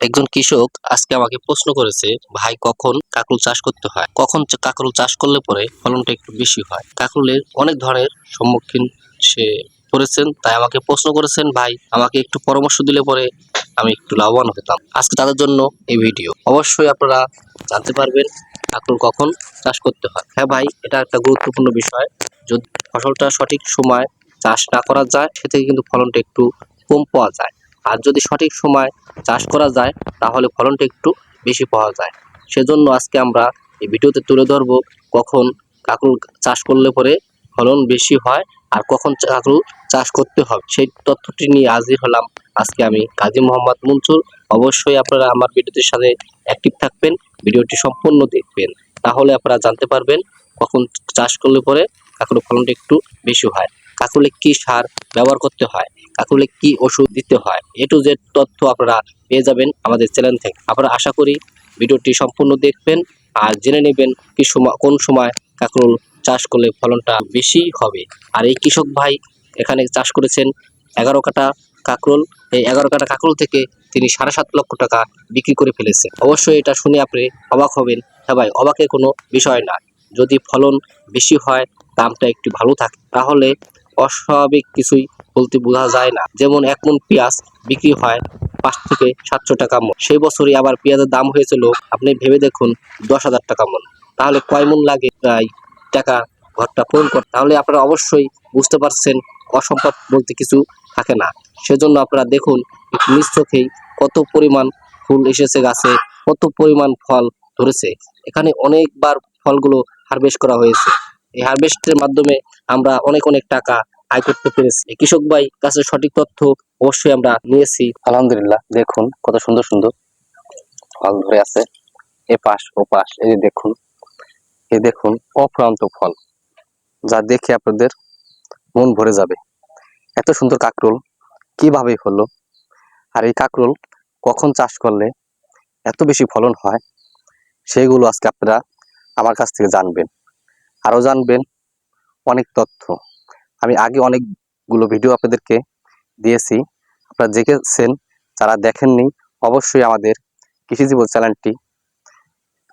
একজন কৃষক আজকে আমাকে প্রশ্ন করেছে, ভাই, কখন কাকরুল চাষ করতে হয়? কখন কাকরুল চাষ করলে পরে ফলনটা একটু বেশি হয়? কাকরুলের অনেক ধরনের সম্মুখীন সে করেছেন তাই আমাকে প্রশ্ন করেছেন, ভাই, আমাকে একটু পরামর্শ দিলে পরে আমি একটু লাভবান হতাম। আজকে তাদের জন্য এই ভিডিও। অবশ্যই আপনারা জানতে পারবেন কাকরুল কখন চাষ করতে হয়। হ্যাঁ ভাই, এটা একটা গুরুত্বপূর্ণ বিষয়। যদি ফসলটা সঠিক সময় চাষ না করা যায় সে থেকে কিন্তু ফলনটা একটু কম পাওয়া যায়। আর যদি সঠিক সময় চাষ করা যায়, তাহলে ফলনটা একটু বেশি পাওয়া যায়। সেজন্য আজকে আমরা এই ভিডিওতে তুলে ধরবো কখন কাকরুল চাষ করলে পরে ফলন বেশি হয় আর কখন কাকরুল চাষ করতে হবে। সেই তথ্যটি নিয়ে হাজির হলাম আজকে আমি কাজী মোহাম্মদ মনসুর। অবশ্যই আপনারা আমার ভিডিওটির সাথে অ্যাক্টিভ থাকবেন, ভিডিওটি সম্পূর্ণ দেখবেন। তাহলে আপনারা জানতে পারবেন কখন চাষ করলে পরে কাকরুল ফলনটা একটু বেশি হয়। কাকরুলে কি সার ব্যবহার করতে হয় কাকরুলে কি ওষুধ দিতে হয় এ টু জেড তথ্য আপনারা পেয়ে যাবেন আমাদের চ্যানেল থেকে। আপনারা আশা করি ভিডিওটি সম্পূর্ণ দেখবেন আর জেনে নেবেন কি সময়, কোন সময় কাকরুল চাষ করলে ফলনটা বেশি হবে। আর এই কৃষক ভাই এখানে চাষ করেছেন এগারো কাটা কাকরুল এই এগারো কাটা কাকরুল থেকে তিনি সাড়ে সাত লক্ষ টাকা বিক্রি করে ফেলেছেন। অবশ্যই এটা শুনে আপনি অবাক হবেন হ্যাঁ ভাই, অবাকের কোনো বিষয় না। যদি ফলন বেশি হয়, দামটা একটু ভালো থাকে, তাহলে অস্বাভাবিক কিছুই বলতে বোঝা যায় না। যেমন এক মন পেঁয়াজ বিক্রি হয় পাঁচ থেকে সাতশো টাকা মন। সেই বছরই আবার পেঁয়াজের দাম হয়েছিল, আপনি ভেবে দেখুন, দশ হাজার টাকা মন। তাহলে কয় মন লাগে প্রায় টাকা ঘরটা পূরণ করতে তাহলে আপনারা অবশ্যই বুঝতে পারছেন অসম্ভব বলতে কিছু থাকে না। সেজন্য আপনারা দেখুন, নিজ চোখেই কত পরিমাণ ফুল এসেছে গাছে, কত পরিমাণ ফল ধরেছে। এখানে অনেকবার ফলগুলো হারভেস্ট করা হয়েছে। এই হারভেস্টের মাধ্যমে আমরা অনেক অনেক টাকা আয় করতে পেরেছি। কৃষক ভাই কাছে সঠিক তথ্য অবশ্যই আমরা নিয়েছি। আলহামদুলিল্লাহ, দেখুন কত সুন্দর সুন্দর ফল ধরে আছে। এ পাশ, ও পাশ, এই দেখুন। এ দেখুন অপ্রান্ত ফল। যা দেখে আপনাদের মন ভরে যাবে। এত সুন্দর কাকরোল কীভাবে হলো? আর এই কাকরোল কখন চাষ করলে এত বেশি ফলন হয়? সেইগুলো আজকে আপনারা আমার কাছ থেকে জানবেন। আরও জানবেন অনেক তথ্য। আমি আগে অনেকগুলো ভিডিও আপনাদেরকে দিয়েছি। আপনারা দেখেছেন, যারা দেখেননি, অবশ্যই আমাদের কৃষিজীবন চ্যানেলটি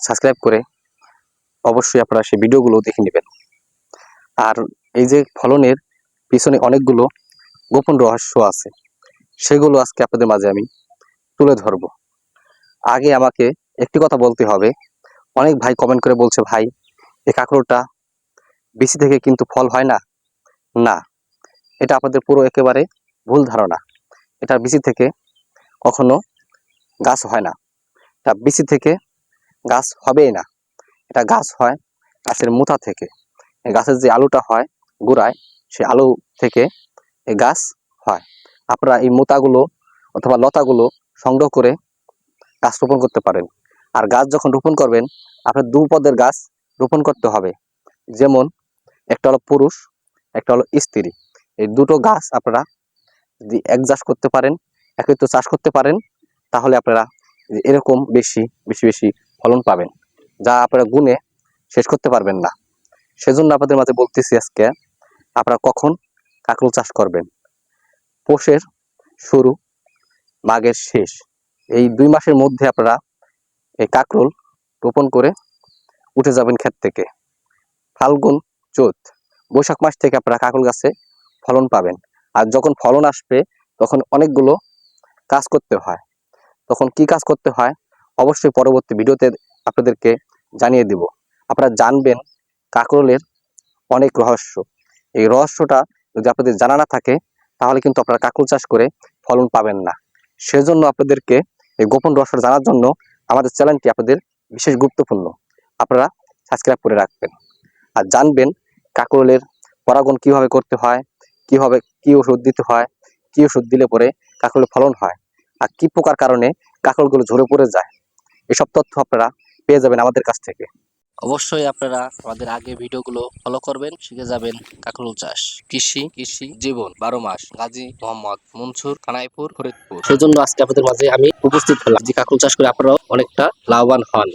সাবস্ক্রাইব করে অবশ্যই আপনারা সেই ভিডিওগুলো দেখে নেবেন। আর এই যে ফলনের পিছনে অনেকগুলো গোপন রহস্য আছে, সেগুলো আজকে আপনাদের মাঝে আমি তুলে ধরব। আগে আমাকে একটি কথা বলতে হবে। অনেক ভাই কমেন্ট করে বলছে, ভাই, এই কাঁকড়োটা বেশি থেকে কিন্তু ফল হয় না। না। এটা আপনাদের পুরো একেবারে ভুল ধারণা। এটা বিচি থেকে কখনো গাছ হয় না। এটা বিচি থেকে গাছ হবেই না। এটা গাছ হয় গাছের মুথা থেকে। গাছের যে আলুটা হয় গোড়ায়, সেই আলু থেকে এই গাছ হয়। আপনারা এই মোতাগুলো অথবা লতাগুলো সংগ্রহ করে গাছ রোপণ করতে পারেন। আর গাছ যখন রোপণ করবেন, আপনার দু পদের গাছ রোপণ করতে হবে। যেমন, একটা হলো পুরুষ একটা হলো স্ত্রী এই দুটো গাছ আপনারা যদি চাষ করতে পারেন, একত্র চাষ করতে পারেন, তাহলে আপনারা এরকম বেশি বেশি বেশি ফলন পাবেন, যা আপনারা গুণে শেষ করতে পারবেন না। সেজন্য আপনাদের মাঝে বলতেছি আজকে, আপনারা কখন কাকরুল চাষ করবেন? পোষের শুরু, মাঘের শেষ। এই দুই মাসের মধ্যে আপনারা এই কাকরুল রোপণ করে উঠে যাবেন ক্ষেত থেকে। ফাল্গুন চৈত। বৈশাখ মাস থেকে আপনারা কাকরুল গাছে ফলন পাবেন। আর যখন ফলন আসবে, তখন অনেকগুলো কাজ করতে হয়। তখন কি কাজ করতে হয়, অবশ্যই পরবর্তী ভিডিওতে আপনাদেরকে জানিয়ে দিব। আপনারা জানবেন কাকরোলের অনেক রহস্য। এই রহস্যটা যদি আপনাদের জানা না থাকে, তাহলে কিন্তু আপনারা কাকরোল চাষ করে ফলন পাবেন না। সেজন্য আপনাদেরকে এই গোপন রহস্য জানার জন্য আমাদের চ্যানেলটি আপনাদের বিশেষ গুরুত্বপূর্ণ। আপনারা সাবস্ক্রাইব করে রাখবেন। আর জানবেন কাকরোলের পরাগন কীভাবে করতে হয়, কীভাবে কি ওষুধ দিতে হয়, কি ওষুধ দিলে পরে কাকরোলের ফলন হয় আর কি পোকার কারণে কাকরোলগুলো ঝরে পড়ে যায়, এসব তথ্য আপনারা পেয়ে যাবেন আমাদের কাছ থেকে। অবশ্যই আপনারা আমাদের আগে ভিডিওগুলো ফলো করবেন, শিখে যাবেন কাকরুল চাষ। কৃষি কৃষি জীবন, বারো মাস, গাজী মোহাম্মদ মনসুর, কানাইপুর, ফরিদপুর। সেজন্য আজকে আপনাদের মাঝে আমি উপস্থিত হলাম যে কাকরুল চাষ করে আপনারাও অনেকটা লাভবান হন।